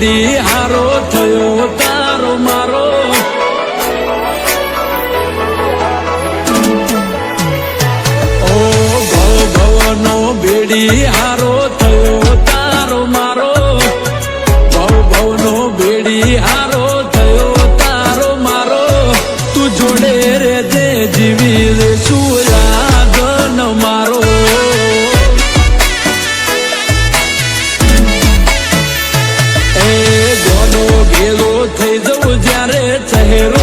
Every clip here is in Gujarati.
બેડી હારો થયો તારો મારો. ઓ ભવ ભવનો બેડી hero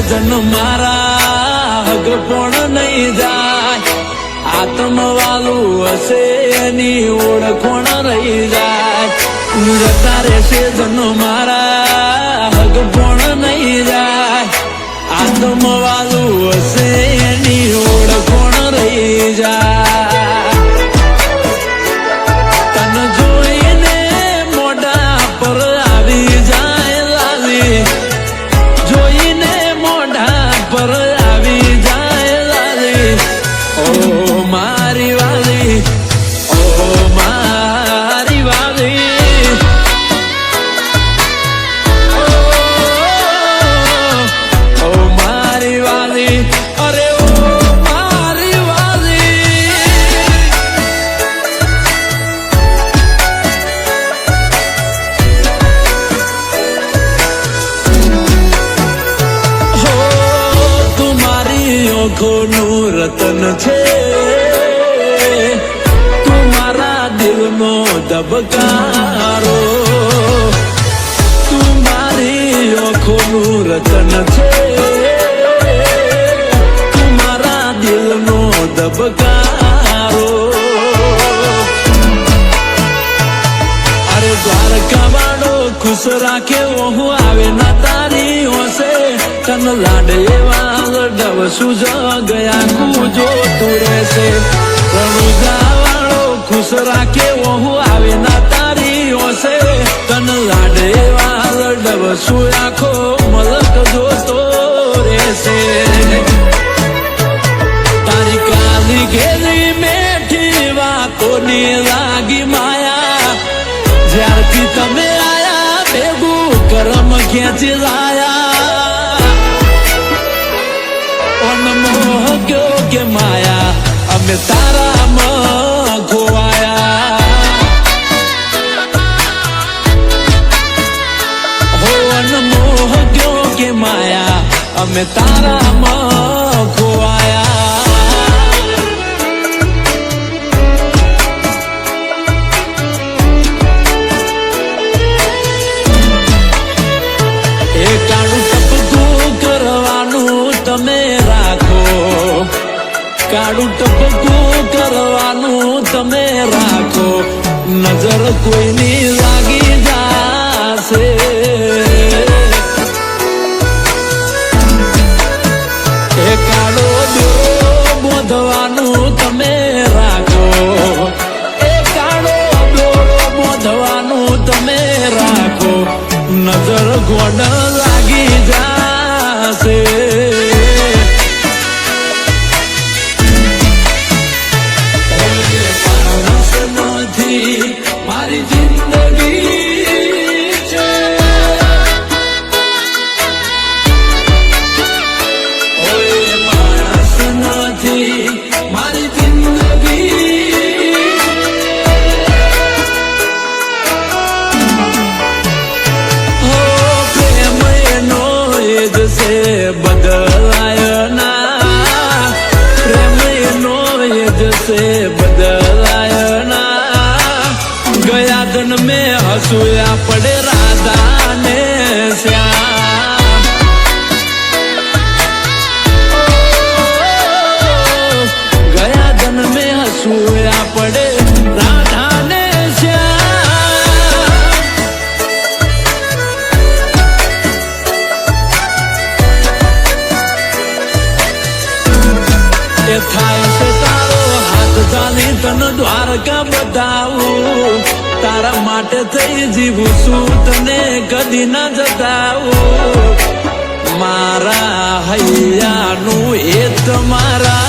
જન મારા હગ પણ નહીં જાય. આત્મવાલું હશે એની ઓળખણ રહી જાય. જતા રહેશે જન મારા હગ પણ નહીં જાય. આત્મવાલું આંખોનું રતન છે. તું મારા દિલનો ધબકારો. તું મારી આંખોનું રતન છે. તું મારા દિલનો ધબકારો. અરે દ્વારકા વાળો ખુશ રાખે હું આવે ના તારી હોશે. તન લાડ એવા ડવસું જ ગયા કુજો તું રહેશે. વાળો ખુશ રાખે હું આવે ના તારી હોશે તન લાડે એવા ડવસું આખો મલક જોતો રહેશે. તારી કાલી ઘેરી મેઠી વાતોની લાગી માયા. જ્યારથી તમે આયા, ભેગું કરમ ખેંચી લાયા. ગયો કે માયા નજર કોઈની લાગી જાશે. કાળો દોરો બોધવાનું તમે રાખો. એ કાળો બોધવાનું તમે રાખો. નજર ગોડ તારા માટે થઈ જીવું છું તને કદી ન જતા મારા હૈયાનું એ તમારા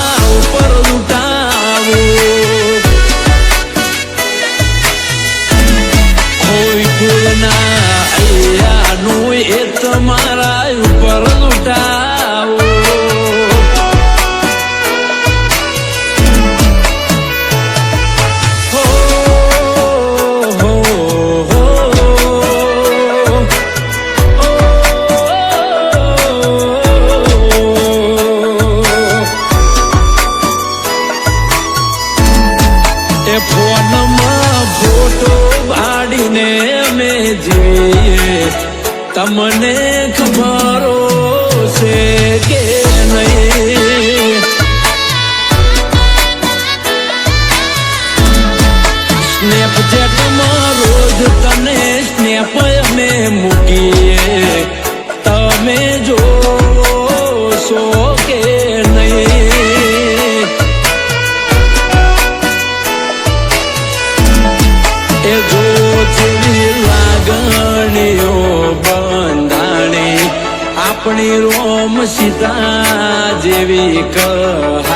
Tá de corre.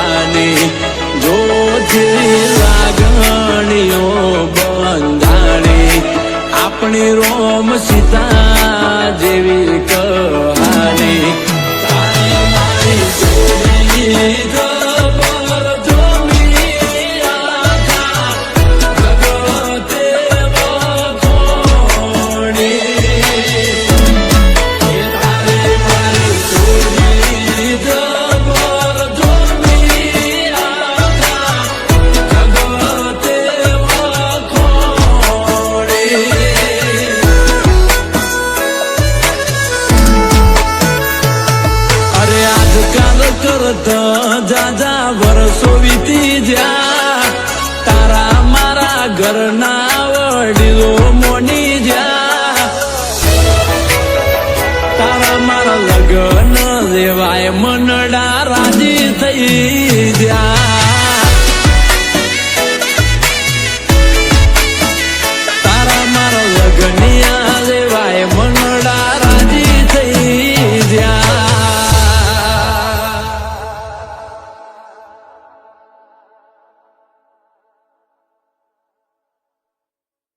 ઘરના વડીલો જા. તારા મારા લગ્ન દેવાય મનડા રાજી થઈ જા.